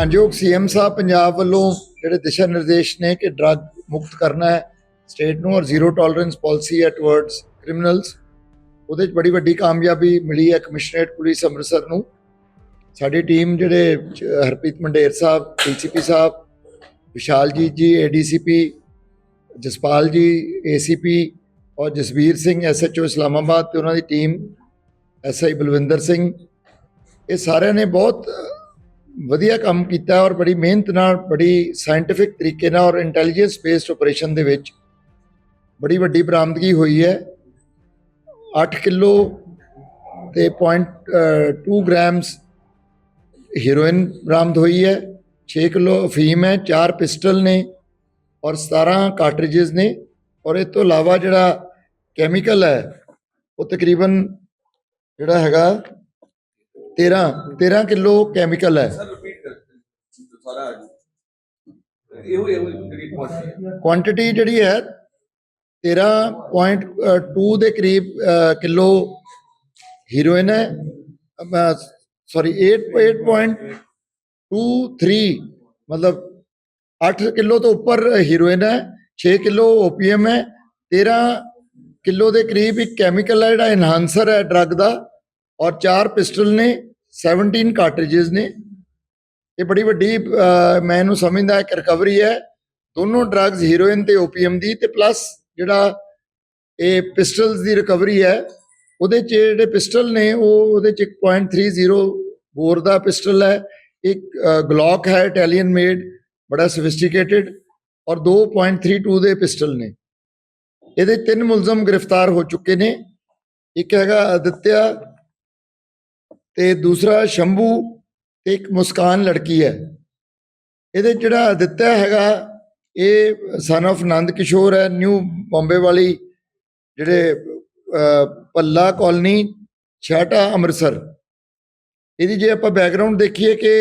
ਮਾਨਯੋਗ ਸੀਐਮ ਸਾਹਿਬ ਪੰਜਾਬ ਵੱਲੋਂ ਜਿਹੜੇ ਦਿਸ਼ਾ ਨਿਰਦੇਸ਼ ਨੇ ਕਿ ਡਰੱਗ ਮੁਕਤ ਕਰਨਾ ਹੈ, ਸਟੇਟ ਨੂੰ ਔਰ ਜ਼ੀਰੋ ਟੋਲਰੈਂਸ ਪਾਲਿਸੀ ਹੈ ਟਵਰਡਸ ਕ੍ਰਿਮੀਨਲਸ, ਉਹਦੇ 'ਚ ਬੜੀ ਵੱਡੀ ਕਾਮਯਾਬੀ ਮਿਲੀ ਹੈ ਕਮਿਸ਼ਨਰੇਟ ਪੁਲਿਸ ਅੰਮ੍ਰਿਤਸਰ ਨੂੰ। ਸਾਡੀ ਟੀਮ ਜਿਹੜੇ ਹਰਪ੍ਰੀਤ ਮੰਡੇਰ ਸਾਹਿਬ, ਡੀਸੀਪੀ ਸਾਹਿਬ, ਵਿਸ਼ਾਲਜੀਤ ਜੀ ਏਡੀਸੀਪੀ ਜਸਪਾਲ ਜੀ ਏਸੀਪੀ ਔਰ ਜਸਵੀਰ ਸਿੰਘ ਐਸਐਚਓ ਇਸਲਾਮਾਬਾਦ ਤੇ ਉਹਨਾਂ ਦੀ ਟੀਮ ਐਸਆਈ ਬਲਵਿੰਦਰ ਸਿੰਘ, ਇਹ ਸਾਰਿਆਂ ਨੇ ਬਹੁਤ ਵਧੀਆ ਕੰਮ ਕੀਤਾ ਔਰ ਬੜੀ ਮਿਹਨਤ ਨਾਲ, ਬੜੀ ਸਾਇੰਟਿਫਿਕ ਤਰੀਕੇ ਨਾਲ ਔਰ ਇੰਟੈਲੀਜੈਂਸ ਬੇਸਡ ਆਪਰੇਸ਼ਨ ਦੇ ਵਿੱਚ ਬੜੀ ਵੱਡੀ ਬਰਾਮਦਗੀ ਹੋਈ ਹੈ। 8 ਕਿਲੋ ਤੇ 0.2 ਗ੍ਰਾਮਸ ਹੀਰੋਇਨ ਬਰਾਮਦ ਹੋਈ ਹੈ। 6 ਕਿਲੋ ਅਫੀਮ ਹੈ 4 ਪਿਸਟਲ ਨੇ ਔਰ 17 ਕਾਰਟ੍ਰਿਜਸ ਨੇ ਔਰ ਇਹ ਤੋਂ ਇਲਾਵਾ ਜਿਹੜਾ ਕੈਮੀਕਲ ਹੈ, ਉਹ ਤਕਰੀਬਨ ਜਿਹੜਾ ਹੈਗਾ 13 13 ਕਿਲੋ ਕੈਮੀਕਲ ਹੈ ਸਰ ਰਿਪੀਟ ਕਰ ਸਾਰਾ ਆ ਜਾਊ। ਇਹੋ ਇਹੋ ਜਿਹੜੀ ਕੁਆਂਟੀਟੀ ਕੁਆਂਟੀਟੀ ਜਿਹੜੀ ਹੈ 13.2 ਦੇ ਕਰੀਬ ਅ, ਕਿਲੋ ਹੀਰੋਇਨ ਹੈ ਸੌਰੀ 8.23 ਮਤਲਬ 8 ਕਿਲੋ ਤੋਂ ਉੱਪਰ ਹੀਰੋਇਨ ਹੈ 6 ਕਿਲੋ ਓਪੀਐਮ ਹੈ 13 ਕਿਲੋ ਦੇ ਕਰੀਬ ਇੱਕ ਕੈਮੀਕਲ ਹੈ ਜਿਹੜਾ ਐਨਹਾਂਸਰ ਹੈ ਡਰੱਗ ਦਾ। ਔਰ ਚਾਰ ਪਿਸਟਲ ਨੇ 17 ਕਾਰਟ੍ਰਿਜਸ ਨੇ। ਇਹ ਬੜੀ ਵੱਡੀ ਅ, ਮੈਂ ਇਹਨੂੰ ਸਮਝਦਾ ਇੱਕ ਰਿਕਵਰੀ ਹੈ। ਦੋਨੋਂ ਡਰੱਗਸ ਹੀਰੋਇਨ ਤੇ ਓਪੀਐਮ ਦੀ ਤੇ ਪਲੱਸ ਜਿਹੜਾ ਇਹ ਪਿਸਟਲਸ ਦੀ ਰਿਕਵਰੀ ਹੈ ਉਹਦੇ ਚ ਜਿਹੜੇ ਪਿਸਟਲ ਨੇ ਉਹ ਉਹਦੇ ਚ ਇੱਕ 0.30 ਬੋਰ ਦਾ ਪਿਸਟਲ ਹੈ। ਇੱਕ ਗਲੌਕ ਹੈ ਇਟਾਲੀਅਨ ਮੇਡ ਬੜਾ ਸੋਫਿਸਟੀਕੇਟਿਡ ਔਰ 2.32 ਦੇ ਪਿਸਟਲ ਨੇ। ਇਹਦੇ ਤਿੰਨ ਮੁਲਜ਼ਮ ਗ੍ਰਿਫਤਾਰ ਹੋ ਚੁੱਕੇ ਨੇ। ਇੱਕ ਹੈਗਾ ਅਦਿੱਤਿਆ ਤੇ ਦੂਸਰਾ ਸ਼ੰਭੂ ਤੇ ਇੱਕ ਮੁਸਕਾਨ ਲੜਕੀ ਹੈ। ਇਹਦੇ ਜਿਹੜਾ ਦਿੱਤਾ ਹੈਗਾ ਇਹ ਸਨ of ਨੰਦ ਕਿਸ਼ੋਰ ਹੈ ਨਿਊ ਬੰਬੇ ਵਾਲੀ ਜਿਹੜੇ ਅਹ, ਪੱਲਾ ਕਾਲਨੀ ਛਾਟਾ ਅੰਮ੍ਰਿਤਸਰ। ਇਹਦੀ ਜੇ ਆਪਾਂ ਬੈਕਗ੍ਰਾਉਂਡ ਦੇਖੀਏ ਕਿ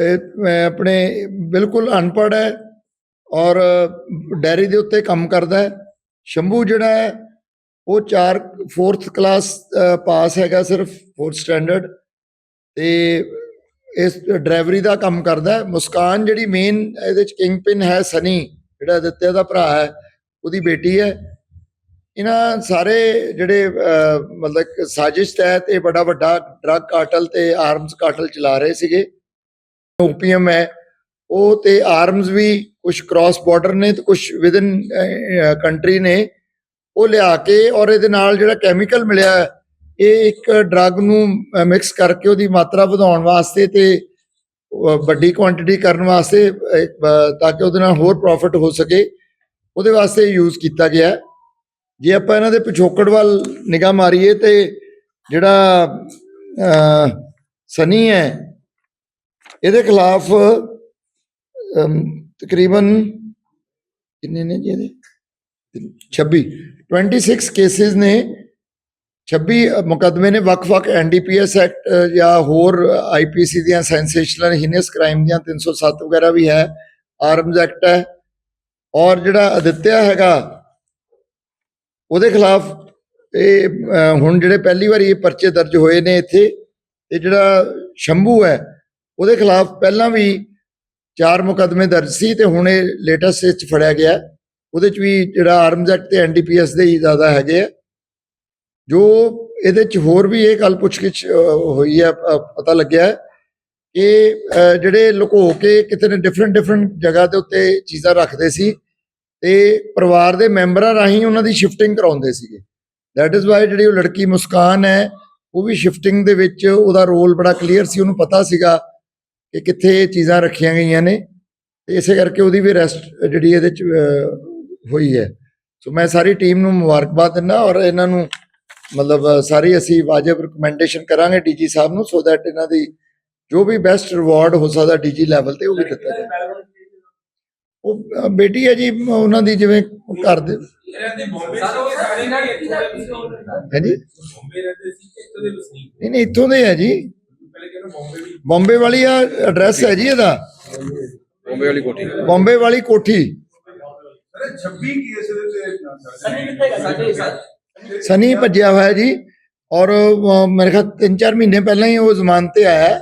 ਇਹ, ਆਪਣੇ ਬਿਲਕੁਲ ਅਨਪੜ੍ਹ ਹੈ ਔਰ ਡੈਰੀ ਦੇ ਉੱਤੇ ਕੰਮ ਕਰਦਾ ਹੈ। ਸ਼ੰਭੂ ਜਿਹੜਾ ਹੈ ਉਹ 4 4th ਕਲਾਸ ਪਾਸ ਹੈਗਾ ਸਿਰਫ 4th ਸਟੈਂਡਰਡ ਤੇ ਇਸ ਡਰਾਈਵਰੀ ਦਾ ਕੰਮ ਕਰਦਾ ਹੈ। ਮੁਸਕਾਨ ਜਿਹੜੀ ਮੇਨ ਇਹਦੇ ਚ ਕਿੰਗ ਪਿਨ ਹੈ ਸਨੀ, ਜਿਹੜਾ ਦਿੱਤਿਆ ਦਾ ਭਰਾ ਹੈ, ਉਹਦੀ ਬੇਟੀ ਹੈ। ਇਹਨਾਂ ਸਾਰੇ ਜਿਹੜੇ ਮਤਲਬ ਕਿ ਸਾਜ਼ਿਸ਼ ਤਹਿਤ ਇਹ ਬੜਾ ਵੱਡਾ ਡਰੱਗ ਕਾਰਟਲ ਤੇ ਆਰਮਸ ਕਾਰਟਲ ਚਲਾ ਰਹੇ ਸੀਗੇ। ਓਪੀਐਮ ਹੈ। ਉਹ ਤੇ ਆਰਮਸ ਵੀ ਕੁਝ ਕ੍ਰਾਸ ਬਾਰਡਰ ਨੇ ਤੇ ਕੁਝ ਵਿਦਨ ਕੰਟਰੀ ਨੇ। ਉਹ ਲਿਆ ਕੇ ਔਰ ਇਹਦੇ ਨਾਲ ਜਿਹੜਾ ਕੈਮੀਕਲ ਮਿਲਿਆ ਇਹ ਇੱਕ ਡਰੱਗ ਨੂੰ ਮਿਕਸ ਕਰਕੇ ਉਹਦੀ ਮਾਤਰਾ ਵਧਾਉਣ ਵਾਸਤੇ ਤੇ ਵੱਡੀ ਕੁਆਂਟੀਟੀ ਕਰਨ ਵਾਸਤੇ ਤਾਂ ਕਿ ਉਹਦੇ ਨਾਲ ਹੋਰ ਪ੍ਰੋਫਿਟ ਹੋ ਸਕੇ। ਉਹਦੇ ਵਾਸਤੇ ਯੂਜ਼ ਕੀਤਾ ਗਿਆ ਜੇ ਆਪਾਂ ਇਹਨਾਂ ਦੇ ਪਿਛੋਕੜ ਵੱਲ ਨਿਗਾਹ ਮਾਰੀਏ ਤੇ ਜਿਹੜਾ ਸਨੀ ਹੈ, ਇਹਦੇ ਖਿਲਾਫ ਤਕਰੀਬਨ ਕਿੰਨੇ ਨੇ ਜੀ ਇਹਦੇ? 26 26 ਕੇਸਿਸ ਨੇ। 26 ਮੁਕੱਦਮੇ ਨੇ ਵੱਖ-ਵੱਖ ਐਨਡੀਪੀਐਸ ਐਕਟ ਜਾਂ ਹੋਰ ਆਈਪੀਸੀ ਦੀਆਂ ਸੈਂਸੇਸ਼ਨਲ ਹੀਨੀਅਸ ਕ੍ਰਾਈਮ ਦੀਆਂ 307 ਵਗੈਰਾ ਵੀ ਹੈ। ਆਰਮਜ਼ ਐਕਟ ਹੈ। ਔਰ ਜਿਹੜਾ ਅਦਿੱਤਿਆ ਹੈਗਾ, ਉਹਦੇ ਖਿਲਾਫ ਇਹ ਹੁਣ ਜਿਹੜੇ ਪਹਿਲੀ ਵਾਰੀ ਇਹ ਪਰਚੇ ਦਰਜ ਹੋਏ ਨੇ ਇੱਥੇ, ਇਹ ਜਿਹੜਾ ਸ਼ੰਭੂ ਹੈ, ਉਹਦੇ ਖਿਲਾਫ ਪਹਿਲਾਂ ਵੀ ਚਾਰ ਮੁਕੱਦਮੇ ਦਰਜ ਸੀ ਤੇ ਹੁਣ ਇਹ ਲੇਟੈਸਟ ਵਿੱਚ ਫੜਿਆ ਗਿਆ। ਉਹਦੇ ਚ ਵੀ ਜਿਹੜਾ ਆਰਮਸ ਐਕਟ ਤੇ ਐਨਡੀਪੀਐਸ ਦੇ ਹੀ ਜ਼ਿਆਦਾ ਹੈਗੇ ਆ। ਜੋ ਇਹਦੇ ਚ ਹੋਰ ਵੀ ਇਹ ਗੱਲ ਪੁੱਛਗਿੱਛ ਹੋਈ ਹੈ ਪਤਾ ਲੱਗਿਆ ਕਿ ਜਿਹੜੇ ਲੁਕੋ ਕੇ ਕਿਤੇ ਨੇ ਡਿਫਰੈਂਟ ਡਿਫਰੈਂਟ ਜਗ੍ਹਾ ਦੇ ਉੱਤੇ ਚੀਜ਼ਾਂ ਰੱਖਦੇ ਸੀ ਤੇ ਪਰਿਵਾਰ ਦੇ ਮੈਂਬਰਾਂ ਰਾਹੀਂ ਉਹਨਾਂ ਦੀ ਸ਼ਿਫਟਿੰਗ ਕਰਾਉਂਦੇ ਸੀਗੇ। ਦੈਟ ਇਜ਼ ਵਾਈ ਜਿਹੜੀ ਉਹ ਲੜਕੀ ਮੁਸਕਾਨ ਹੈ, ਉਹ ਵੀ ਸ਼ਿਫਟਿੰਗ ਦੇ ਵਿੱਚ ਉਹਦਾ ਰੋਲ ਬੜਾ ਕਲੀਅਰ ਸੀ, ਉਹਨੂੰ ਪਤਾ ਸੀਗਾ ਕਿ ਕਿੱਥੇ ਇਹ ਚੀਜ਼ਾਂ ਰੱਖੀਆਂ ਗਈਆਂ ਨੇ। ਤੇ ਇਸੇ ਕਰਕੇ ਉਹਦੀ ਵੀ ਅਰੈਸਟ ਜਿਹੜੀ ਇਹਦੇ ਚ ਹੋਈ ਹੈ। ਸੋ ਮੈਂ ਸਾਰੀ ਟੀਮ ਨੂੰ ਮੁਬਾਰਕਬਾਦ ਦਿੰਦਾ ਔਰ ਇਹਨਾਂ ਨੂੰ ਮਤਲਬ ਸਾਰੀ ਅਸੀਂ ਵਾਜਬ ਰਿਕਮੈਂਡੇਸ਼ਨ ਕਰਾਂਗੇ ਡੀਜੀ ਸਾਹਿਬ ਨੂੰ ਸੋ ਦੈਟ ਇਹਨਾਂ ਦੀ ਜੋ ਵੀ ਬੈਸਟ ਰਿਵਾਰਡ ਹੋ ਸਕਦਾ ਡੀਜੀ ਲੈਵਲ ਤੇ ਉਹ ਵੀ ਦਿੱਤਾ ਜਾਏ ਉਹ ਬੇਟੀ ਹੈ ਜੀ ਉਹਨਾਂ ਦੀ ਜਿਵੇਂ ਘਰ ਦੇ ਨਹੀਂ ਨਹੀਂ ਇੱਥੋਂ ਦੇ ਹੈ ਜੀ। ਬੰਬੇ ਵਾਲੀ ਆ ਐਡਰੈਸ ਹੈ ਜੀ ਇਹਦਾ। ਬੰਬੇ ਵਾਲੀ ਕੋਠੀ। ਬੰਬੇ ਵਾਲੀ ਕੋਠੀ। ਅਰੇ 26 ਕੇਸ ਦੇ ਤੇ ਸਨੀ ਕਿੱਥੇ ਗਾ ਸਾਡੇ ਸਰ ਸਨੀ ਭੱਜਿਆ ਹੋਇਆ ਜੀ ਔਰ ਅਹ, ਮੇਰੇ ਖਿਆਲ 3-4 ਮਹੀਨੇ ਪਹਿਲਾਂ ਹੀ ਉਹ ਜ਼ਮਾਨਤ ਤੇ ਆਇਆ